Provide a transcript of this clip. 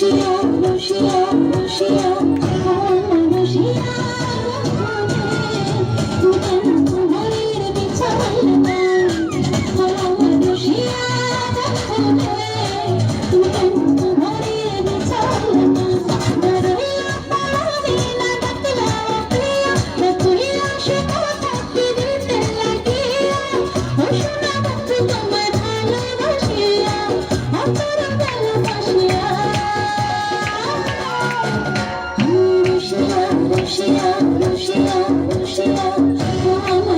you. Russia, Russia, Russia, Russia, Russia,